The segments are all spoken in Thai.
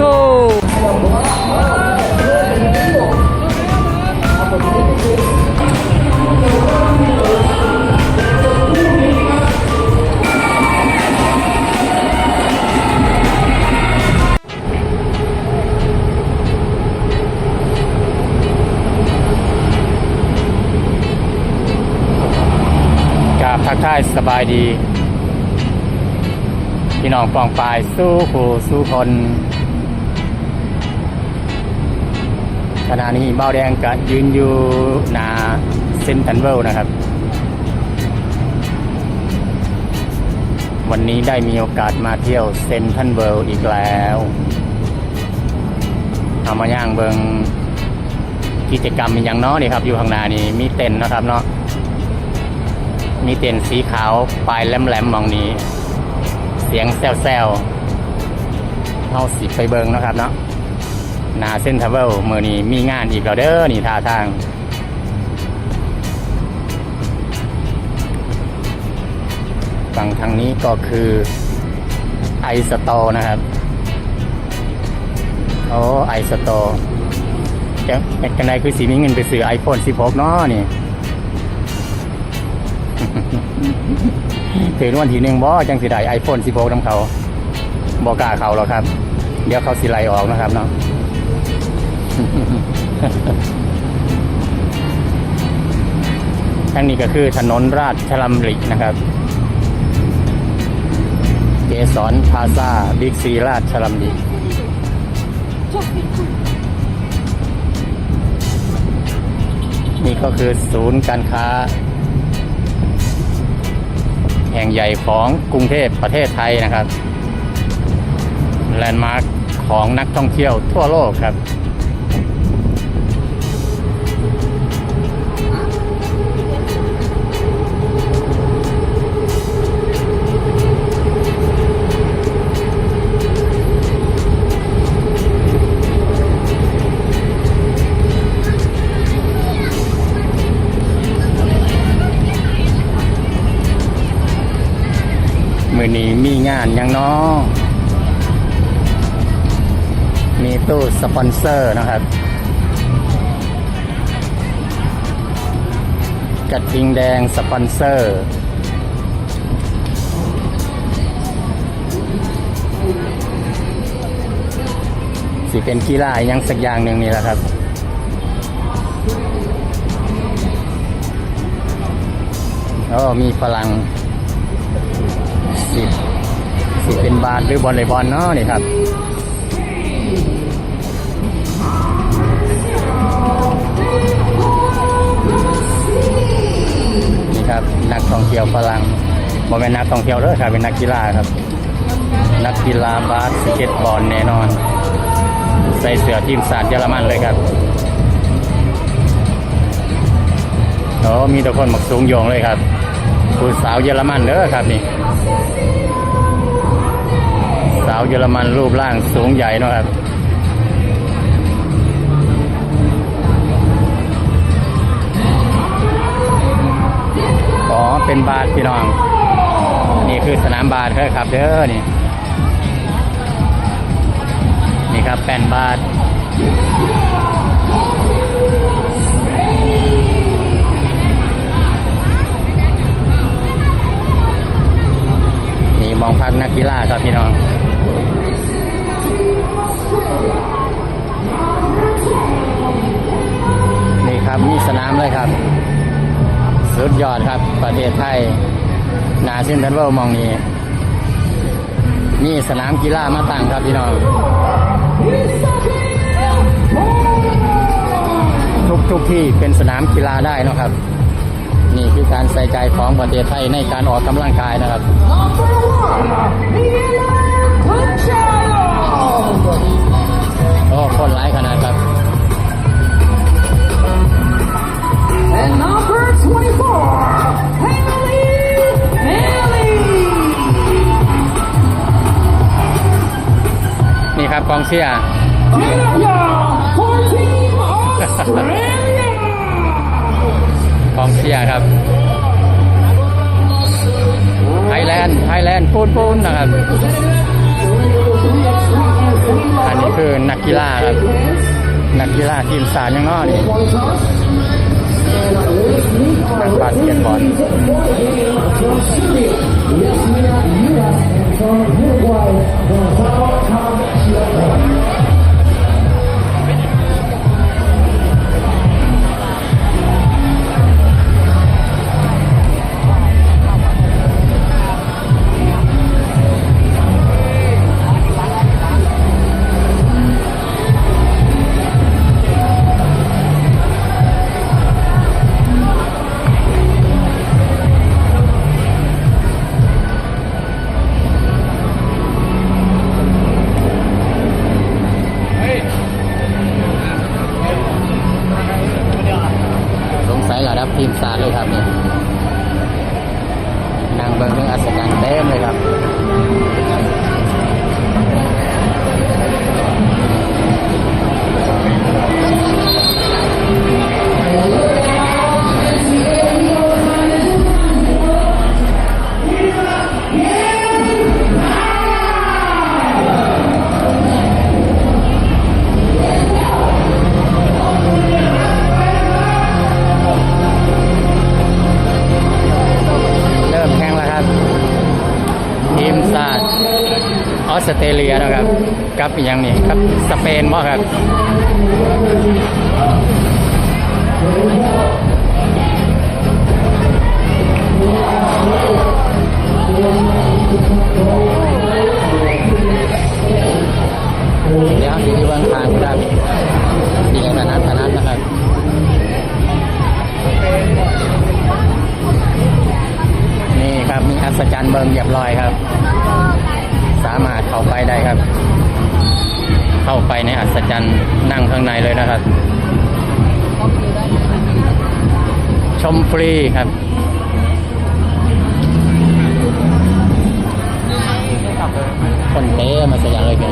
สู้กราบทักทายสบายดี พี่น้องปองปายสู้ผู้สู้คน ขณะนี้เบ้าแดงก็ยืนอยู่หน้าเซนทันเวลนะครับ วันนี้ได้มีโอกาสมาเที่ยวเซนทันเวลอีกแล้วเอามาย่างเบิงกิจกรรมอย่างน้อนี่ครับอยู่ข้างหน้านี่มีเต็นนะครับเนาะมีเต็นสีขาวปลายแหลมๆมองนี้ เสียงแซวๆเอาสิไปเบิงนะครับเนาะ นาเส้นทาวเวลมือนี้มีงานอีกแล้วเด้อนี่ท่าทางฝั่งทางนี้ก็คือไอสโตนะครับโอ้ไอสโตจะเป็นกันไดคือสีมีเงินไปซื้อ iPhone 16เนาะนี่ถึงวันที่หนึ่งบ่จังสิได้ไอโฟน16นำเขาบ่กล้าเขาหรอกครับ เดี๋ยวเขาสิไลออกนะครับเนาะ ทั้งนี้ก็คือถนนราชดำรินะครับเกสรพาซาบิ๊กซีราชดำรินี่ก็คือศูนย์การค้า แห่งใหญ่ของกรุงเทพประเทศไทยนะครับ แลนด์มาร์คของนักท่องเที่ยวทั่วโลกครับ มือนี้มีงานยังน้อมีตู้สปอนเซอร์นะครับกระทิงแดงสปอนเซอร์สิเป็นกีฬายังสักอย่างหนึ่งนี่แหละครับ โอ้มีพลัง สิสิเป็นบาสหรือบอลเลยบอลเนาะนี่ครับนี่ครับนักท่องเที่ยวฝรั่งบ่เป็นนักท่องเที่ยวเด้อครับเป็นนักกีฬาครับ นักกีฬาบาสสเก็ตบอลแน่นอน ใส่เสื้อทีมชาติเยอรมันเลยครับโอ้มีแต่คนหมักสูงโยงเลยครับผู้สาวเยอรมันเด้อครับนี่ สาวเยอรมันรูปร่างสูงใหญ่นะครับอ๋อเป็นบาสพี่น้อง นี่คือสนามบาสครับเด้อนี่นี่ครับแป้นบาสนี่มองพักนักกีฬาครับพี่น้อง นี่ครับมีสนามเลยครับ สุดยอดครับประเทศไทยนาเซนเทนเวิลมองนี้นี่สนามกีฬามาตั้งครับพี่น้องทุกทุกที่เป็นสนามกีฬาได้นะครับ นี่คือการใส่ใจของประเทศไทยในการออกกำลังกายนะครับ โอ้คนร้ายขนาดครับ And number 24, Haley Haley. นี่ครับกองเชียร์ Canada for Team Australia. กองเชียร์ครับ ไทยแลนด์ ไทยแลนด์ปูนปูนนะครับไกีฬาครับนักกีฬาทีมสารยังนอนี่นักบาสเกตบอลส สัยระดับทีมสารเลยครับเนี่ยนางเบิงเรื่องอัศจรรย์เต็มเลยครับ กับอีกอย่างนี้ครับสเปนบ่ครับ ฟรีครับ คนเต้มาเสียเลยกัน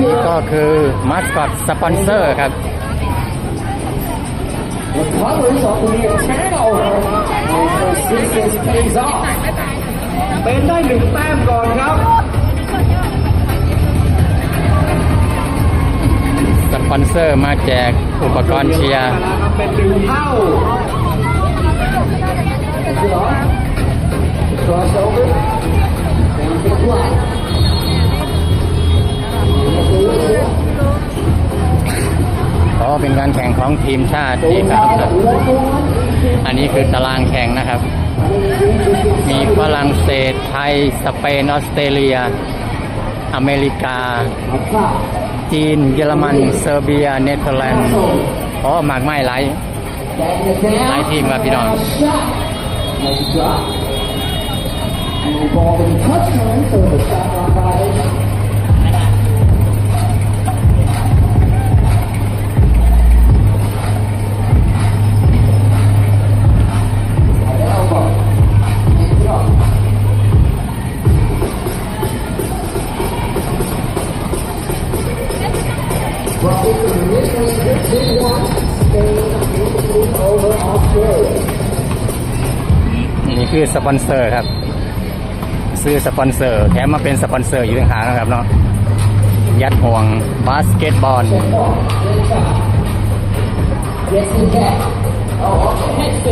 นี่ก็คือมาสคอตสปอนเซอร์ครับเป็นได้หนึ่งแต้มก่อนครับ ปอนเซอร์มาแจกอุปกรณ์เชียร์เป็นหนึ่งเท่าก็เป็นการแข่งของทีมชาตินี่ครับ อันนี้คือตารางแข่งนะครับ มีฝรั่งเศสไทย สเปน ออสเตรเลีย อเมริกา จีน เยอรมัน เซอร์เบีย เนเธอร์แลนด์อ๋อมากไม่หลายหลายทีมครับพี่น้อง สปอนเซอร์ครับ ซื้อสปอนเซอร์แถมมาเป็นสปอนเซอร์อยู่ต่างหากนะครับเนาะยัดห่วงบาสเกตบอล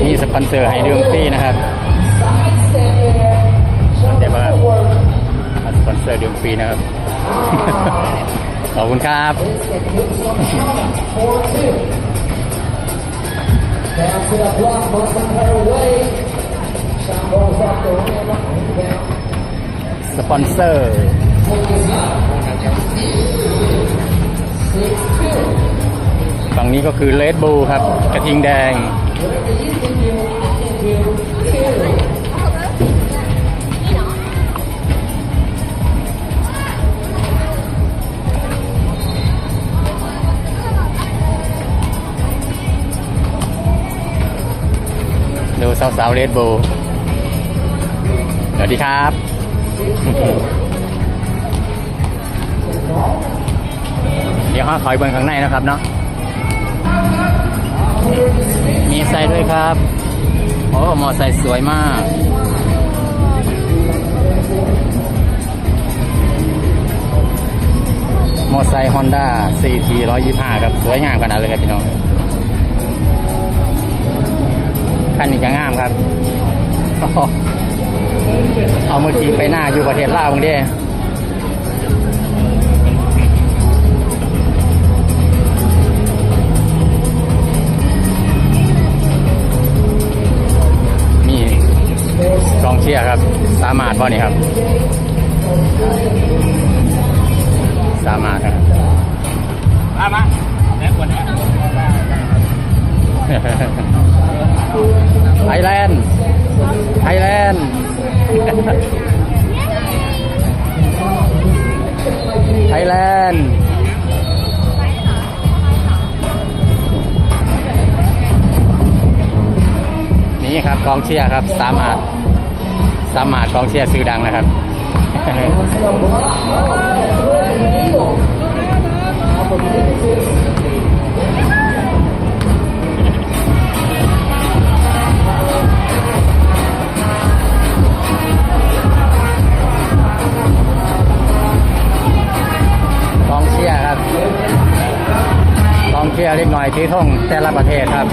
มีสปอนเซอร์ให้เรื่องฟรีนะครับ Sidestep there. เดี๋ยวมาสปอนเซอร์เดือนฟรีนะครับ ขอบคุณครับ Down to the block, muscle her way. สปอนเซอร์ฝั่งนี้ก็คือเลดบูครับ กระทิงแดง ดูสาวๆเลดบู สวัสดีครับเดี๋ยวห้าคอยบนข้างในนะครับเนาะมีไซส์ด้วยครับ โอ้มอไซส์สวยมากมอไซค์ฮอนด้า CT 125 ครับ สวยงามขนาดเลยครับพี่น้อง คันนี้จะงามครับ โอ้โหเอามือทีไปหน้าอยู่ประเทศลาวมึงเด้นี่กองเชียร์ครับ สามารถบ่นี่ครับ สามารถครับมามาแล้วคนนี้ไทยแลนด์ไทยแลนด์ ไทยแลนด์นี่ครับกองเชียร์ครับสามารถสามารถกองเชียร์ซื้อดังนะครับ เชียร์ครับกองเชียร์เล็กหน่อยที่ท่องแต่ละประเทศครับ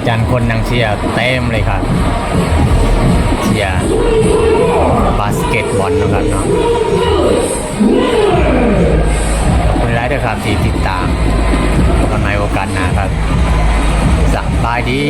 ศจรรย์คนนางเชียร์เต็มเลยครับเชียร์บาสเกตบอลนะครับเนาะขอบคุณหลายด้วยครับที่ติดตามกันในโอกาสหน้าครับสบายดี